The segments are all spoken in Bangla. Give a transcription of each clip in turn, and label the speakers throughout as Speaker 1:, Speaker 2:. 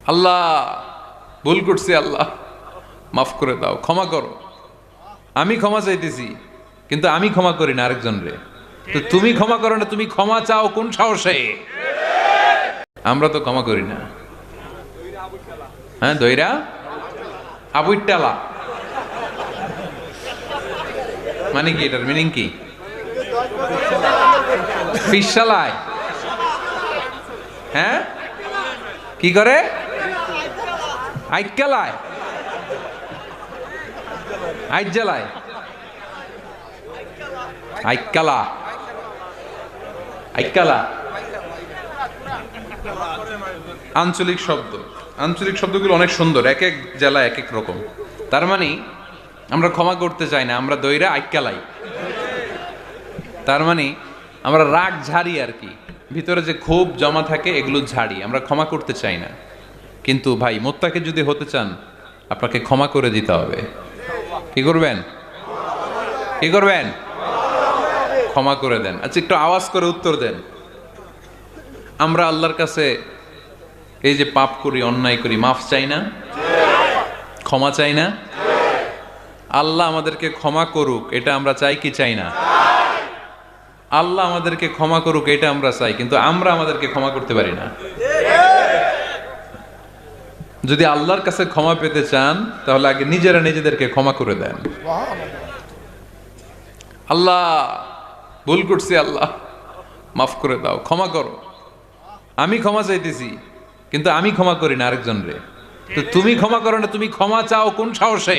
Speaker 1: আল্লাহ, ভুল করছি আল্লাহ। মাফ করে দাও, ক্ষমা করো। আমি ক্ষমা চাইতেছি, কিন্তু আমি ক্ষমা করি না আরেকজন রে। তো তুমি ক্ষমা করো না, তুমি ক্ষমা চাও কোন সাহসে? আমরা তো ক্ষমা করি না। হ্যাঁ দইরা? আবুইটালা মানে কি এটার মিনিং কি? ফিসালায় হ্যাঁ? কি করে? আঞ্চলিক শব্দ। আঞ্চলিক শব্দগুলো অনেক সুন্দর, এক এক জেলা এক এক রকম। তার মানে আমরা ক্ষমা করতে চাই না, আমরা দইরা আইকালাই তার মানে আমরা রাগ ঝাড়ি আর কি। ভিতরে যে ক্ষোভ জমা থাকে, এগুলো ঝাড়ি, আমরা ক্ষমা করতে চাই না। কিন্তু ভাই, মোত্তাকে যদি হতে চান, আপনাকে ক্ষমা করে দিতে হবে। কি করবেন? কি করবেন? ক্ষমা করে দেন। আচ্ছা একটু আওয়াজ করে উত্তর দেন। আমরা আল্লাহর কাছে এই যে পাপ করি, অন্যায় করি, মাফ চাই না? ক্ষমা চাই না? আল্লাহ আমাদেরকে ক্ষমা করুক, এটা আমরা চাই কি চাই না? আল্লাহ আমাদেরকে ক্ষমা করুক, এটা আমরা চাই, কিন্তু আমরা আমাদেরকে ক্ষমা করতে পারি না। যদি আল্লাহর কাছে ক্ষমা পেতে চান তাহলে আগে নিজেরা নিজেদেরকে ক্ষমা করে দেন। আল্লাহ ভুল করছি আল্লাহ মাফ করে দাও ক্ষমা করো। আমি ক্ষমা চাইতেছি কিন্তু আমি ক্ষমা করি না আরেকজন রে। তো তুমি ক্ষমা করো না তুমি ক্ষমা চাও কোন সাহসে?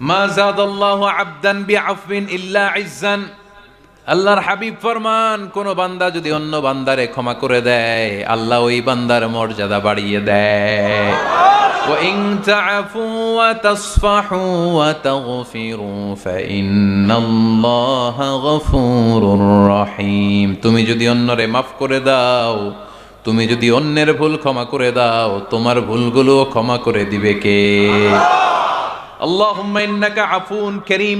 Speaker 1: মা জাদাল্লাহু আবদান বিআফবিন ইল্লা ইজ্জান। আল্লাহর হাবিব ফরমান কোন বান্দা যদি অন্য বান্দারে ক্ষমা করে দেয় আল্লাহ ওই বান্দার মর্যাদা বাড়িয়ে দেয় وإن تعفوا وتصفحوا وتغفروا فإن الله غفور رحيم তুমি যদি অন্যরে মাফ করে দাও তুমি যদি অন্যের ভুল ক্ষমা করে দাও তোমার ভুলগুলো ক্ষমা করে দিবে কে আল্লাহুম্মা ইন্নাকা আফুন করিম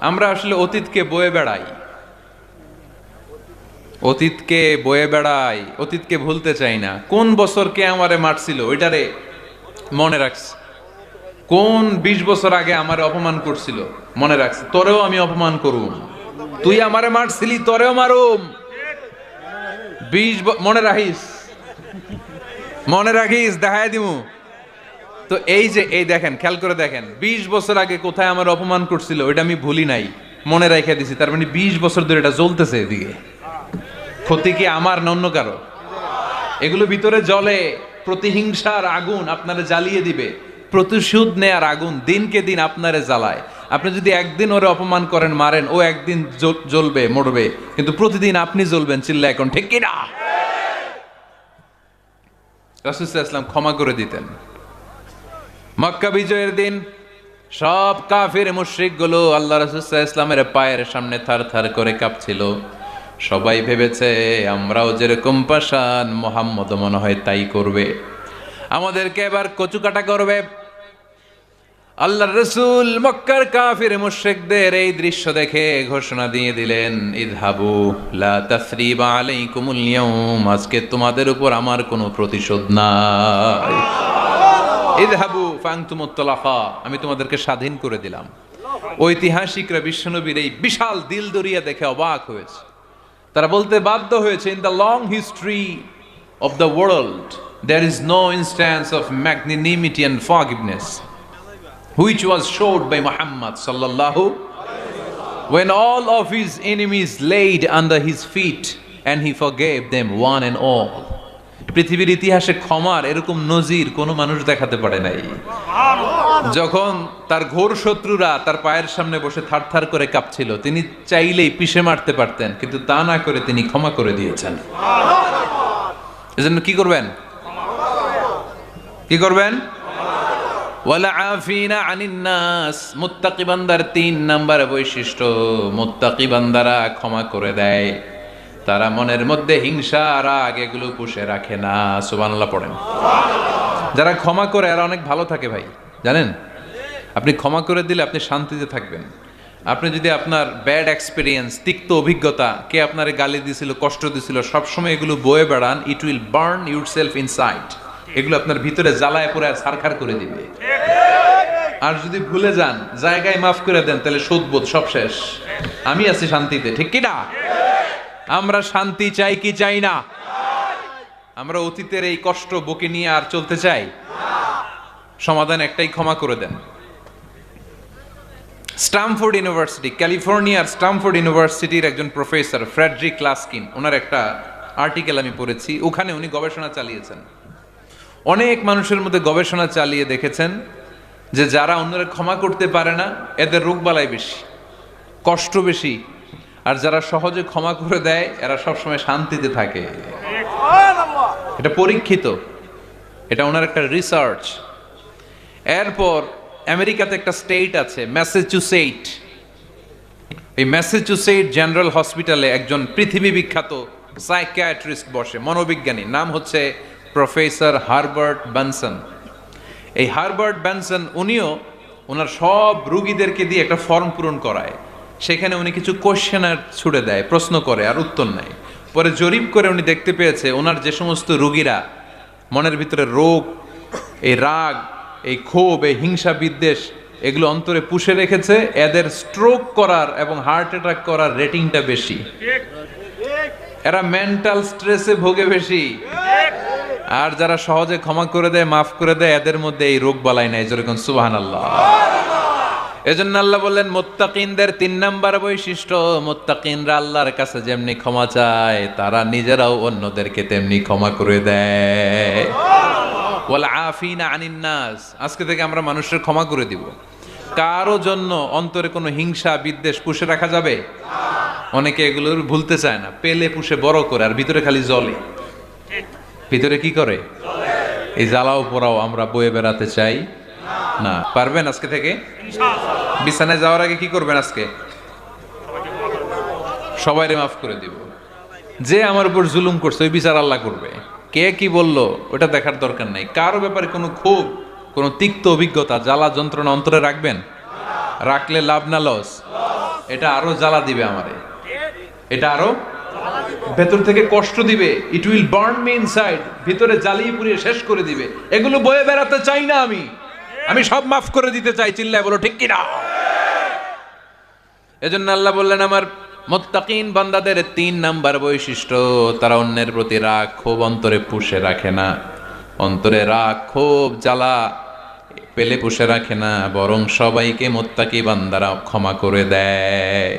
Speaker 1: আমরা আসলে অতীতকে বয়ে বেড়াই। অতীতকে বয়ে বেড়াই, অতীতকে ভুলতে চাই না। কোন বছর কে আমারে মারছিল, ওইটারে মনে রাখছি। কোন বিশ বছর আগে আমারে অপমান করছিল, মনে রাখছি। তোরেও আমি অপমান করুম। তুই আমারে মারছিলি, তোরেও মারুম। বিশ মনে রাখিস? মনে রাখিস? দেখায় দিমু। তো এই যে, এই দেখেন, খেয়াল করে দেখেন, বিশ বছর আগে কোথায় আমার অপমান করছিল, ওইটা আমি ভুলি নাই, মনে রেখে দিছি, তার মানে বিশ বছর ধরে এটা জ্বলতেছে এদিকে। ক্ষতি কি আমার না অন্য কারও? এগুলো ভিতরে জলে প্রতিহিংসার আগুন আপনারে জ্বালিয়ে দিবে, প্রতিশোধ নেয়ার আগুন দিনকে দিন আপনারে জ্বালায়। আপনি যদি একদিন ওরে অপমান করেন, মারেন, ও একদিন জ্বলবে, মরবে, কিন্তু প্রতিদিন আপনি জ্বলবেন, চিল্লা এখন, ঠিক কিনা? রাসুসাহ ইসলাম ক্ষমা করে দিতেন। মক্কা বিজয়ের দিন সব কাফির মুশ্রিকগুলো আল্লাহ রসুল্লাহ ইসলামের পায়ের সামনে থার থার করে কাঁপছিল। সবাই ভেবেছে, আমরাও যেরকম পাশান মোহাম্মদ মনে হয় তাই করবে। আমাদেরকে এবার কচুকাটা করবে। আল্লাহ রসুল মক্কার কাফির মুশ্রিকদের এই দৃশ্য দেখে ঘোষণা দিয়ে দিলেন, ইদহাবু লা তাসরিবা আজকে তোমাদের উপর আমার কোনো প্রতিশোধ নাই। ইদহাবু আমি তোমাদেরকে স্বাধীন করে দিলাম। ঐতিহাসিকরা বিশ্বনবীর এই বিশাল দিল দরিয়া দেখে অবাক হয়েছে। তারা বলতে বাধ্য হয়েছে in the long history of the world there is no instance of magnanimity and forgiveness which was showed by Muhammad sallallahu when all of his enemies laid under his feet and he forgave them one and all. পৃথিবীর ইতিহাসে ক্ষমার এরকম নজির কোনো মানুষ দেখাতে পারে নাই। যখন তার ঘোর শত্রুরা তার পায়ের সামনে বসে থার থার করে কাঁপছিল, তিনি চাইলেই পিষে মারতে পারতেন, কিন্তু তা না করে তিনি ক্ষমা করে দিয়েছেন। এজন্য কি করবেন? কি করবেন? আফিনা তিন নাম্বার বৈশিষ্ট্য, মুত্তাকি বান্দারা ক্ষমা করে দেয়। তারা মনের মধ্যে হিংসা রাগ এগুলো পুষে রাখে না। সুবহানাল্লাহ পড়েন। যারা ক্ষমা করে আর অনেক ভালো থাকে ভাই, জানেন? আপনি ক্ষমা করে দিলে আপনি শান্তিতে থাকবেন। আপনি যদি আপনার ব্যাড এক্সপিরিয়েন্স তিক্ত অভিজ্ঞতা, কে আপনার গালি দিছিল, কষ্ট দিছিল, সবসময় এগুলো বয়ে বেড়ান it will burn yourself inside এগুলো আপনার ভিতরে জ্বালায় পরে আর সারখার করে দিবে। আর যদি ভুলে যান, জায়গায় মাফ করে দেন, তাহলে শোধবোধ সব শেষ। আমি আছি শান্তিতে, ঠিক কি না? আমরা শান্তি চাই কি চাই না? আমরা অতীতের এই কষ্ট বুকে নিয়ে আর চলতে চাই? সমাধান একটাই ক্ষমা করে দেন। স্টামফোর্ড ইউনিভার্সিটি, ক্যালিফোর্নিয়ার স্টামফোর্ড ইউনিভার্সিটির একজন প্রফেসর ফ্রেডরিক লাস্কিন ওনার একটা আর্টিকেল আমি পড়েছি, ওখানে উনি গবেষণা চালিয়েছেন। অনেক মানুষের মধ্যে গবেষণা চালিয়ে দেখেছেন যে যারা অন্যরা ক্ষমা করতে পারে না, এদের রোগবালাই বেশি, কষ্ট বেশি আর যারা সহজে ক্ষমা করে দেয়, এরা সবসময় শান্তিতে থাকে। এটা পরীক্ষিত। এটা ওনার একটা রিসার্চ এরপর আমেরিকাতে একটা স্টেট আছে ম্যাসাচুসেট এই ম্যাসাচুসেট জেনারেল হসপিটালে একজন পৃথিবী বিখ্যাত সাইকিয়াট্রিস্ট বসে, মনোবিজ্ঞানী। নাম হচ্ছে প্রফেসর হারবার্ট ব্যানসন এই হারবার্ট ব্যানসন উনিও ওনার সব রুগীদেরকে দিয়ে একটা ফর্ম পূরণ করায়। সেখানে উনি কিছু কোশ্চেনার ছুড়ে দেয়, প্রশ্ন করে আর উত্তর নেয়। পরে জরিপ করে উনি দেখতে পেয়েছে ওনার যে সমস্ত রুগীরা, মনের ভিতরে রোগ, এই রাগ, এই ক্ষোভ, এই হিংসা, বিদ্বেষ, এগুলো অন্তরে পুষে রেখেছে, এদের স্ট্রোক করার এবং হার্ট অ্যাটাক করার রেটিংটা বেশি। এরা মেন্টাল স্ট্রেসে ভোগে বেশি। আর যারা সহজে ক্ষমা করে দেয়, মাফ করে দেয়, এদের মধ্যে এই রোগ বালাই নাই যেরকম সুবাহান আল্লাহ এজন্য আল্লাহ বললেন, মোত্তাকিনদের তিন নাম্বার বৈশিষ্ট্য, মোত্তাকিনরা আল্লাহর কাছে যেমনি ক্ষমা চায়, তারা নিজেরাও অন্যদেরকে তেমনি ক্ষমা করে দেয়। বলে আফিনা আনিন নাস, আজকে থেকে আমরা মানুষের ক্ষমা করে দিব। কারও জন্য অন্তরে কোনো হিংসা, বিদ্বেষ পুষে রাখা যাবে? অনেকে এগুলো ভুলতে চায় না, পেলে পুষে বড় করে, আর ভিতরে খালি জলে ভিতরে কি করে? এই জ্বালাও পোড়াও আমরা বয়ে বেড়াতে চাই। না, পারবেন আজকে থেকে? বিছানায় যাওয়ার আগে কি করবেন আজকে? সবাইরে মাফ করে দিব। যে আমার উপর জুলুম করছে, ওই বিচার আল্লাহ করবে। কে কি বলল, ওটা দেখার দরকার নাই। কারও ব্যাপারে কোনো ক্ষোভ, কোনো তিক্ত অভিজ্ঞতা, জ্বালা যন্ত্রণা অন্তরে রাখবেন? রাখলে লাভ না লস। এটা আরও জ্বালা দিবে আমারে। এটা আরও ভেতর থেকে কষ্ট দিবে। It will burn me inside ভিতরে জ্বালিয়ে পুড়িয়ে শেষ করে দিবে। এগুলো বয়ে বেড়াতে চাই না আমি। আমি সব মাফ করে দিতে চাই, চিল্লায় বলো, ঠিক কিনা? এজন্য আল্লাহ বললেন, আমার মোত্তাকিন বান্দাদের তিন নাম্বার বৈশিষ্ট্য, তারা অন্যের প্রতি রাগ ক্ষোভ অন্তরে পুষে রাখে না। অন্তরে রাগ ক্ষোভ জ্বালা পেলে পুষে রাখে না, বরং সবাইকে মোত্তাকি বান্দারা ক্ষমা করে দেয়।